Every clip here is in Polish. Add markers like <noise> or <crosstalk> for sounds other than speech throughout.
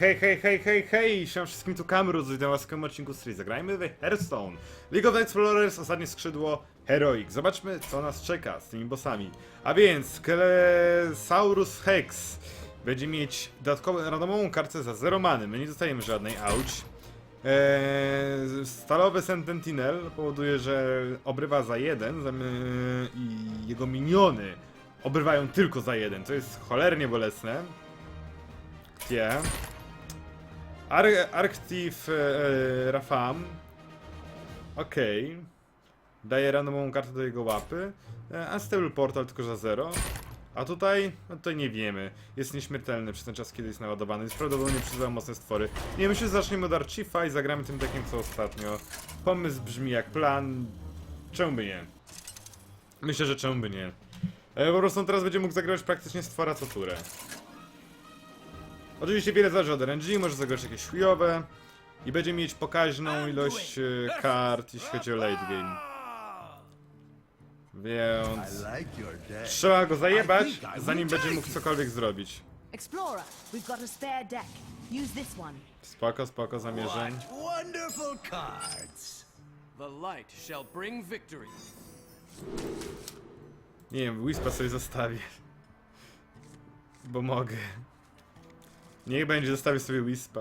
Hej, hej, hej, hej, hej! Siema wszystkim tu Kamruz, witam was w kolejnym odcinku serii. Zagrajmy w Hearthstone. League of Explorers, ostatnie skrzydło Heroic. Zobaczmy, co nas czeka z tymi bossami. A więc, Kelesaurus Hex będzie mieć dodatkową randomową kartę za 0 many. My nie dostajemy żadnej, auć. Eee, stalowy Sentinel powoduje, że obrywa za jeden i jego miniony obrywają tylko za jeden, co jest cholernie bolesne. Kwie. Ar Arctiv e, e, Rafam. Okej. Daje randomową kartę do jego łapy. E, Unstable Portal tylko za 0. A tutaj, no tutaj nie wiemy. Jest nieśmiertelny przez ten czas, kiedy jest naładowany. Jest prawdopodobnie przyzywał mocne stwory. Nie, myślę, że zaczniemy od Archifa i zagramy tym takim co ostatnio. Pomysł brzmi jak plan. Czemu by nie? Myślę, że czemu by nie. E, po prostu on teraz będzie mógł zagrać praktycznie stwora co turę. Oczywiście wiele zależy od RNG, może zagrać jakieś chujowe i będzie mieć pokaźną ilość e, kart, jeśli chodzi o late game. Więc trzeba go zajebać, zanim będzie mógł cokolwiek zrobić. Explorer, we've got a spare deck. Use this one. Spoko, spoko, zamierzeń. What wonderful cards. The light shall bring victory. Nie wiem, Wispa sobie zostawię. Bo mogę. Niech będzie, zostawię sobie Wispa.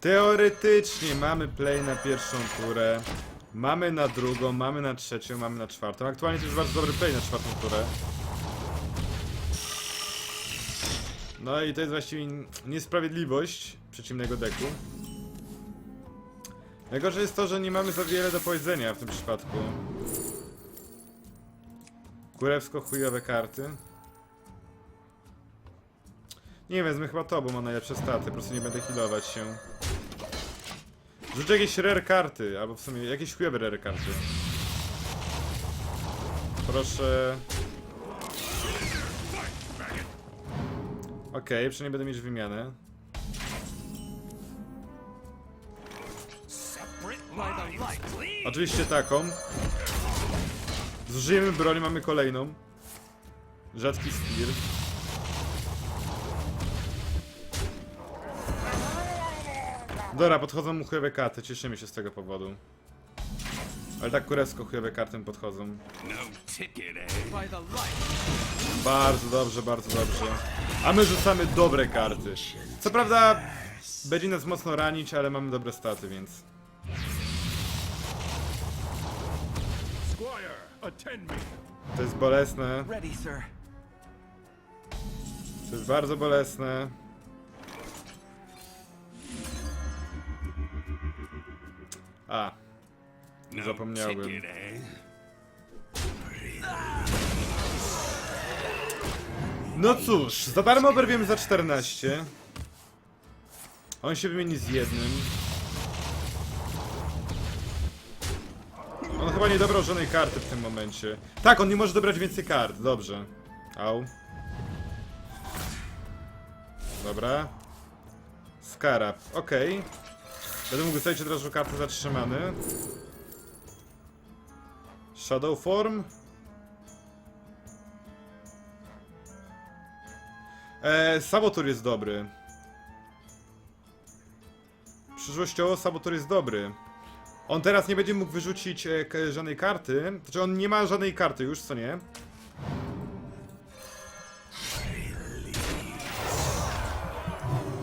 Teoretycznie mamy play na pierwszą turę. Mamy na drugą, mamy na trzecią, mamy na czwartą. Aktualnie to jest bardzo dobry play na czwartą turę. No i to jest właściwie niesprawiedliwość przeciwnego deku. Najgorsze jest to, że nie mamy za wiele do powiedzenia w tym przypadku. Kurewsko chujowe karty. Nie wezmę chyba to, bo ma najlepsze staty, po prostu nie będę healować się. Rzuć jakieś rare karty, albo w sumie jakieś chujowe rare karty. Proszę. Okej, przynajmniej będę mieć wymianę. Oczywiście taką. Zużyjemy broń, mamy kolejną. Rzadki spear. Dobra, podchodzą mu chujowe karty, cieszymy się z tego powodu. Ale tak kurewsko chujowe karty podchodzą. Bardzo dobrze, bardzo dobrze. A my rzucamy dobre karty. Co prawda będzie nas mocno ranić, ale mamy dobre staty, więc... To jest bolesne. To jest bardzo bolesne. A. Zapomniałbym. No cóż, za darmo oberwiemy za 14. On się wymieni z jednym. Chyba nie dobrał żadnej karty w tym momencie. Tak, on nie może dobrać więcej kart, dobrze. Au. Dobra. Skarab, okej. Będę mógł wystawić od razu kartę zatrzymany. Shadow Form. E, Sabotur jest dobry. Przyszłościowo Sabotur jest dobry. On teraz nie będzie mógł wyrzucić e, żadnej karty. Znaczy on nie ma żadnej karty już, co nie?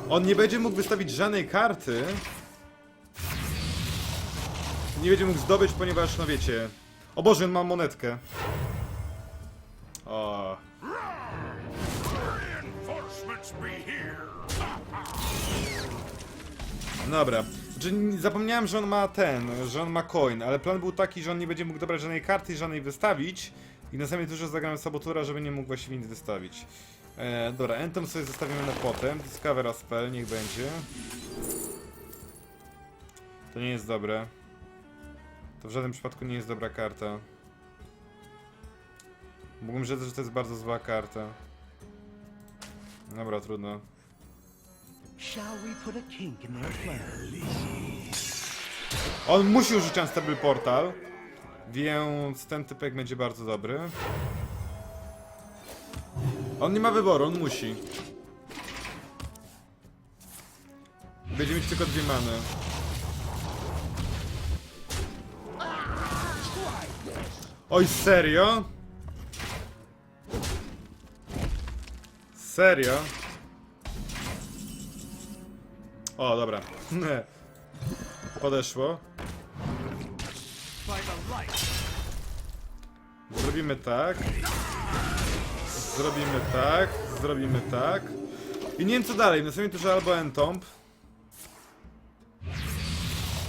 On nie będzie mógł wystawić żadnej karty. Nie będzie mógł zdobyć, ponieważ, no wiecie... O Boże, on ma monetkę. O. Dobra. N- zapomniałem, że on ma ten, że on ma coin, ale plan był taki, że on nie będzie mógł dobrać żadnej karty i żadnej wystawić. I na samej turze zagrałem Sabotura, żeby nie mógł właściwie nic wystawić. E, dobra, Entom sobie zostawimy na potem. Discover spell, niech będzie. To nie jest dobre. To w żadnym przypadku nie jest dobra karta. Mógłbym rzec, że to jest bardzo zła karta. Dobra, trudno. Shall we put a kink in their plan? On musi użyć Unstable Portal, więc ten typek będzie bardzo dobry. On nie ma wyboru, on musi. Będzie mieć tylko dwie many. Oj, serio? Serio? O, dobra. <laughs> Podeszło. Zrobimy tak. Zrobimy tak. Zrobimy tak. I nie wiem co dalej. Na samym turze albo Entomb.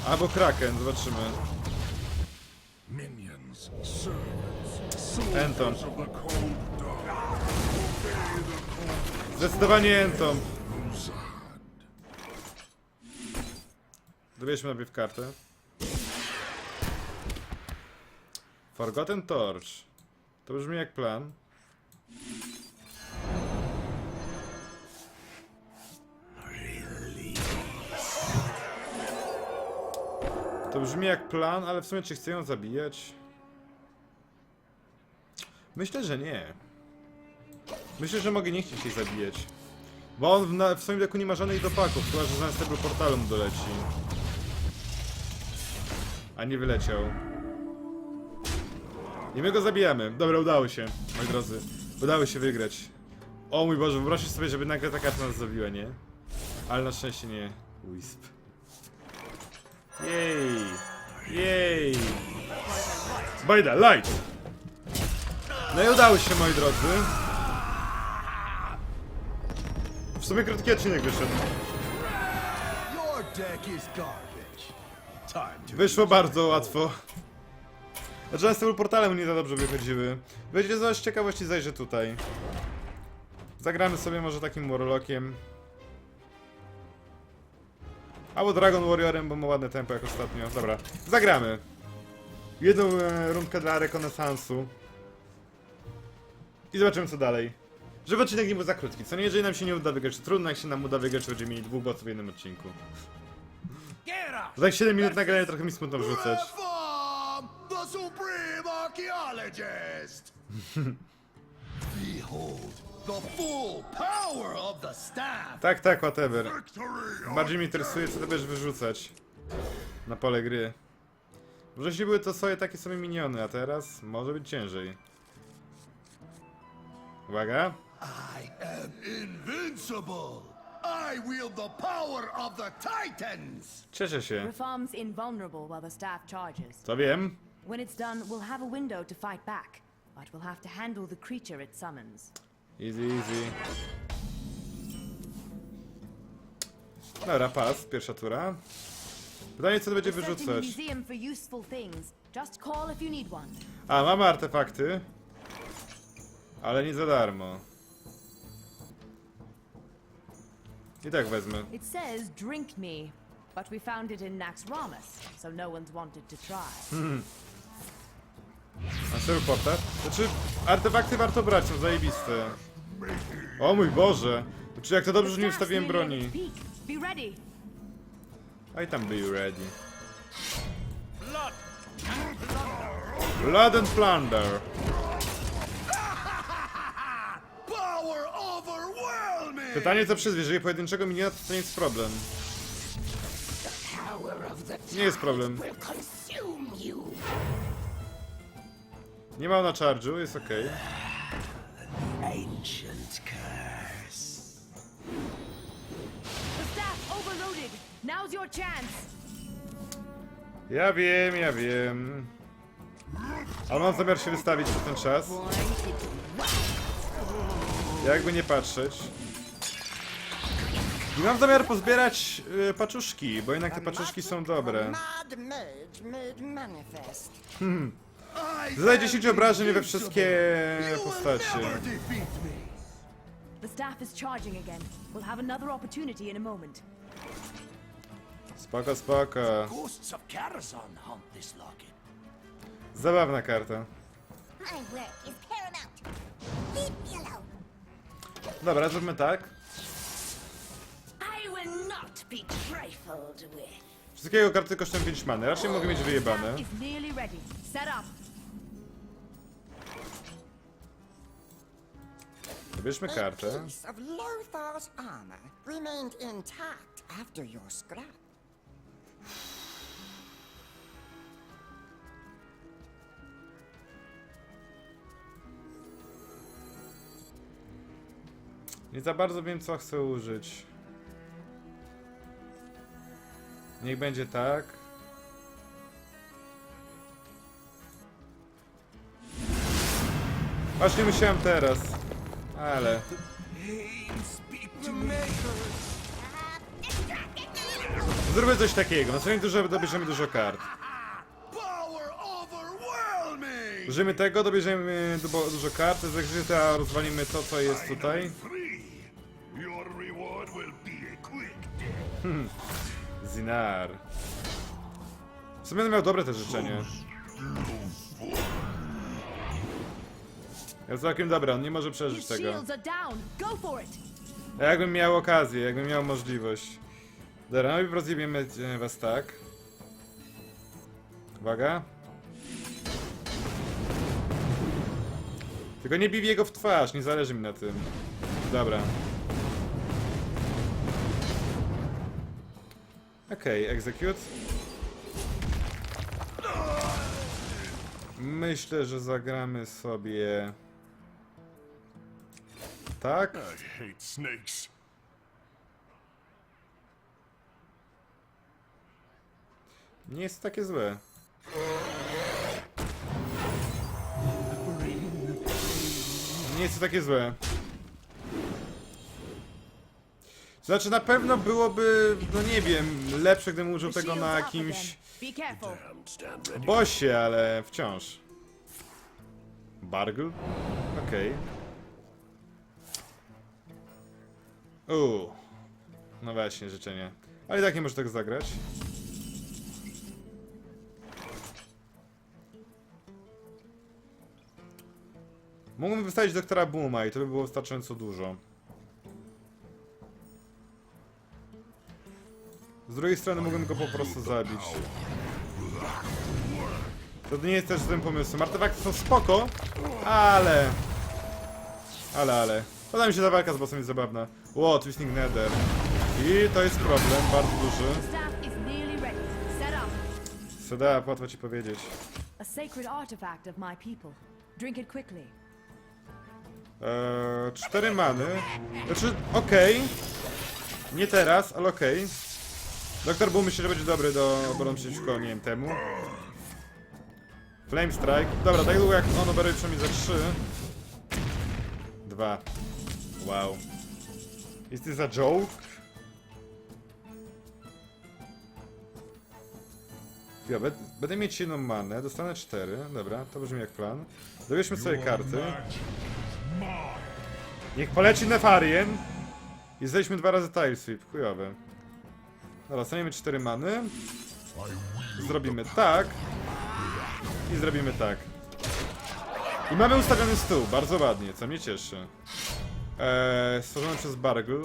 Albo Kraken. Zobaczymy. Entomb. soldiers of Dobierzmy najpierw kartę. Forgotten Torch. To brzmi jak plan. To brzmi jak plan, ale w sumie czy chcę ją zabijać? Myślę, że nie. Myślę, że mogę nie chcieć jej zabijać. Bo on w, na, w swoim deku nie ma żadnych dopaków, chyba że zamiast tego portalu mu doleci. A nie wyleciał. I my go zabijamy. Dobra, udało się, moi drodzy. Udało się wygrać. O mój Boże, wyobraźcie sobie, żeby nagle ta karta nas zabiła, nie? Ale na szczęście nie. Wisp. Jej! Jej! By the light! No i udało się, moi drodzy. W sumie krótki odcinek wyszedł. Your deck is garbage. Wyszło bardzo łatwo. Znaczy, z tym portalem nie za dobrze wychodziły. Będzie coś ciekawości zajrzę tutaj. Zagramy sobie może takim Warlockiem. Albo Dragon Warriorem, bo ma ładne tempo jak ostatnio. Dobra, zagramy. Jedną e, rundkę dla rekonesansu. I zobaczymy co dalej. Żeby odcinek nie był za krótki. Co nie, jeżeli nam się nie uda wygrać, trudno jak się nam uda wygrać, będziemy mieli dwóch bossów w jednym odcinku. Za tak 7 minut nagrania trochę mi smutno wrzucać. Reform the supreme archaeologist. <laughs> Behold the full power of the staff. Tak, tak, whatever. Bardziej mnie interesuje, co ty będziesz wyrzucać na pole gry. Wcześniej były to sobie takie same miniony, a teraz może być ciężej. Uwaga. I am invincible. I wield the power of the Titans. Cieszę się. Reform's invulnerable while the staff charges. To wiem. When it's done, we'll have a window to fight back, but we'll have to handle the creature it summons. Easy, easy. Dobra, pas, pierwsza tura. Pytanie, co to będzie the wyrzucać. museum for useful things. Just call if you need one. A, mamy artefakty. Ale nie za darmo. I tak wezmę. It says drink me, but we found it in Naxxramas, so no one's wanted to try. A sobie portret? Znaczy, artefakty warto brać, są zajebiste. O mój Boże! Znaczy, jak to dobrze, że nie ustawiłem broni. Be ready. I tam był ready. Blood and Plunder. Pytanie co przyzwie, jeżeli pojedynczego miniona to, to nie jest problem. Nie jest problem. Nie ma na charge'u, jest ok. Ancient. Ja wiem, ja wiem. Ale mam zamiar się wystawić przez ten czas. Jakby nie patrzeć. I mam zamiar pozbierać y, paczuszki, bo jednak te paczuszki są dobre. Zadaję am 10 obrażeń we wszystkie postacie. Spoko, spoko. Zabawna karta. Dobra, zróbmy tak. Wszystkiego karty kosztują 5 many. Raczej mogę mieć wyjebane. Staff is nearly ready. Set up. bierzmy kartę. A piece of Lothar's armor remained intact after your scrap. Nie za bardzo wiem, co chcę użyć. Niech będzie tak. Właśnie musiałem teraz. Ale. Zróbmy coś takiego. Następnie dużo, dobierzemy dużo kart. Użyjemy tego, dobierzemy du- dużo kart, z Exita rozwalimy to, co jest tutaj. W sumie on miał dobre te życzenie. Jest całkiem dobre, on nie może przeżyć tego. A jakbym miał okazję, jakbym miał możliwość. Dobra, najpierw rozjebiemy e, was tak. Uwaga. Tylko nie bij jego w twarz, nie zależy mi na tym. Dobra. Okej, execute. Myślę, że zagramy sobie... Tak? I hate snakes. Nie jest takie złe. Nie jest takie złe. Znaczy na pewno byłoby, no nie wiem, lepsze gdybym użył tego na jakimś bosie, ale wciąż. Bargle? Okej. Uuu. No właśnie, życzenie. Ale i tak nie może tego zagrać. Mógłbym wystawić doktora Booma i to by było wystarczająco dużo. Z drugiej strony mógłbym go po prostu zabić. To nie jest też złym pomysłem. Artefakty są spoko, ale... Ale, ale. Podoba mi się ta walka z bossem jest zabawna. Ło, Twisting Nether. I to jest problem, bardzo duży. Seda, łatwo ci powiedzieć. A sacred artifact of my people. Drink it quickly. Eee, cztery many. Znaczy, okej. Nie teraz, ale okej. Doktor Boom myślę, że będzie dobry do obrony przeciwko, nie wiem, temu. Flame Strike. Dobra, tak długo jak on oberuje przynajmniej za trzy. Dwa. Wow. Is this a joke? Ja, będę mieć jedną manę, dostanę cztery. Dobra, to brzmi jak plan. Dobierzmy sobie karty. Niech poleci Nefarien. I zejdźmy dwa razy tile sweep. Chujowe. Dobra, staniemy cztery many. Zrobimy tak. I zrobimy tak. I mamy ustawiony stół, bardzo ładnie, co mnie cieszy. Eee, stworzone przez Bargle.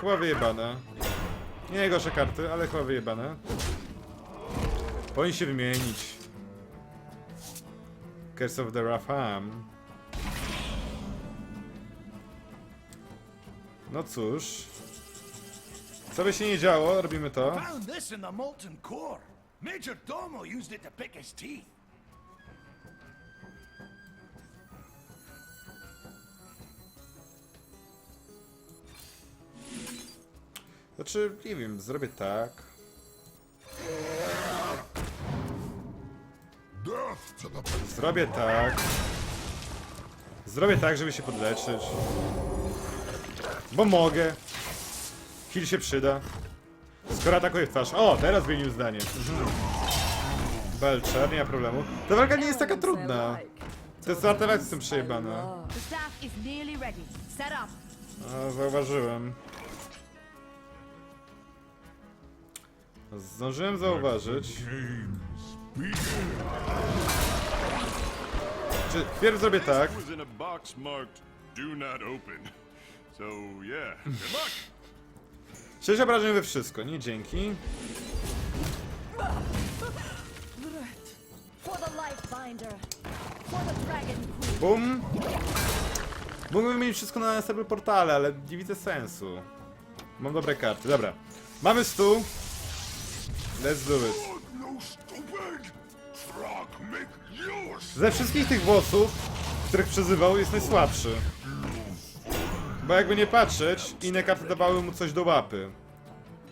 Chyba wyjebane. Nie najgorsze karty, ale chyba wyjebane. Powinien się wymienić. Curse of the Rafam. No cóż. Co by się nie działo, robimy to. Found this in the molten core. Major Domo used it to pick his teeth. Znaczy, nie wiem, zrobię tak. Zrobię tak. Zrobię tak, żeby się podleczyć. Bo mogę. Heal się przyda. Skoro atakuje w twarz. O, teraz zmienił zdanie. Belcher, nie ma problemu. Ta walka nie jest taka trudna. Te artefakty są przejebane. A, zauważyłem. Zdążyłem zauważyć. Czy pierw zrobię tak? 6 obrażeń we wszystko, nie dzięki. Bum. Mógłbym mieć wszystko na następnym portale, ale nie widzę sensu. Mam dobre karty, dobra. Mamy stół. Let's do it. Ze wszystkich tych bossów, których przezywał, jest najsłabszy. Bo jakby nie patrzeć, inne karty dawały mu coś do łapy.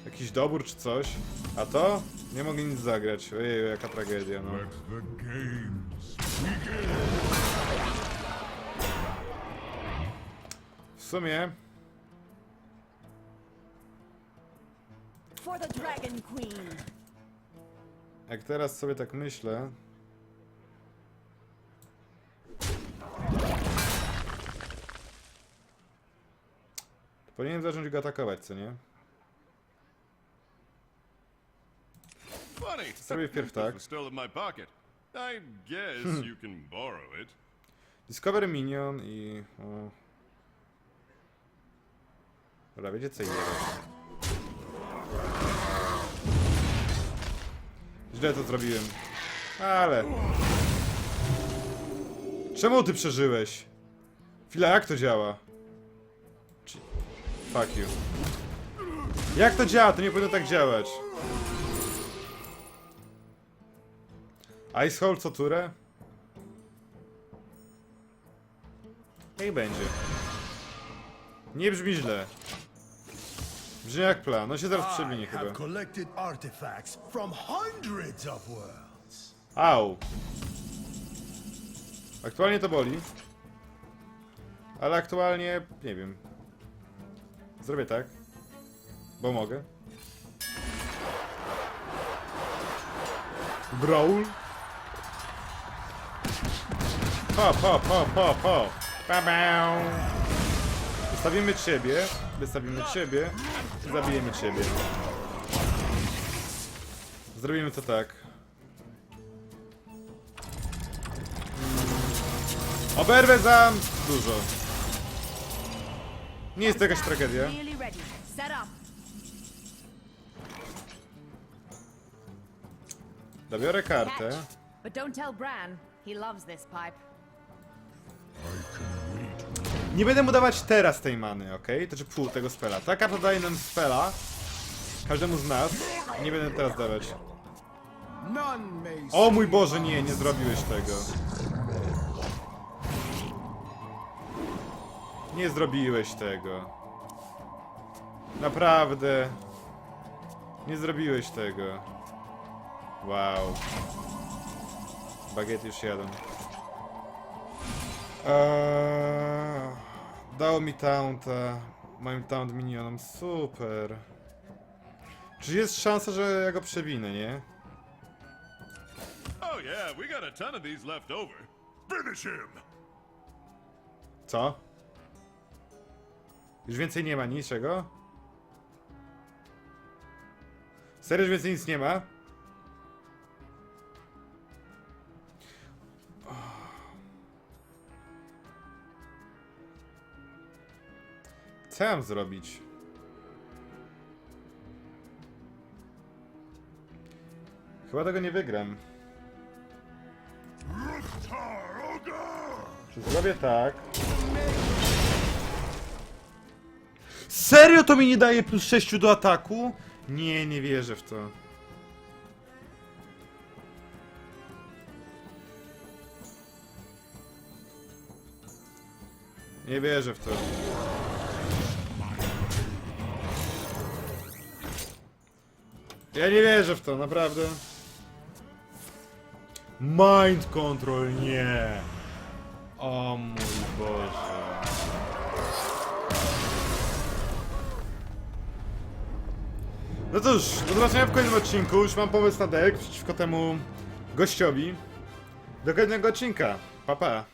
Jakiś dobór czy coś. A to? Nie mogę nic zagrać. Ojej, jaka tragedia, no. W sumie, jak teraz sobie tak myślę... powinienem zacząć go atakować, co nie? Funny. Zrobię wpierw tak. Still in my pocket. I guess you can borrow it. Discover Minion i... O. Dobra, wiecie co jest. Źle to zrobiłem. Ale... Czemu ty przeżyłeś? Chwila, jak to działa? Fuck you. Jak to działa? To nie powinno tak działać. Icehold co turę? Niech będzie. Nie brzmi źle. Brzmi jak plan. No się zaraz przewinie chyba. Au. Aktualnie to boli. Ale aktualnie nie wiem. Zrobię tak. Bo mogę. Brawl. Po, po, po, po, po. Pa, ba. Wystawimy ciebie. Wystawimy ciebie. i Zabijemy ciebie. Zrobimy to tak. Oberwę za dużo. Nie jest to jakaś tragedia. Dobiorę kartę. Nie będę mu dawać teraz tej many, ok? To czy pół tego spela. Ta karta daje nam spela. Każdemu z nas. Nie będę teraz dawać. O mój Boże, nie, nie zrobiłeś tego. Nie zrobiłeś tego. Naprawdę. Nie zrobiłeś tego. Wow. Bagiety już jadą. Eee, dało mi taunta. Moim taunt minionom. Super. Czy jest szansa, że ja go przewinę, nie? Oh yeah, we got a ton of these left over. Finish him! Co? Już więcej nie ma niczego? Serio, już więcej nic nie ma? Co mam zrobić? Chyba tego nie wygram. Czy zrobię tak? Serio to mi nie daje plus 6 do ataku? Nie, nie wierzę w to. Nie wierzę w to. Ja nie wierzę w to, naprawdę. Mind control, nie. O mój Boże. No cóż, do zobaczenia w kolejnym odcinku. Już mam pomysł na deck przeciwko temu gościowi. Do kolejnego odcinka. Pa pa.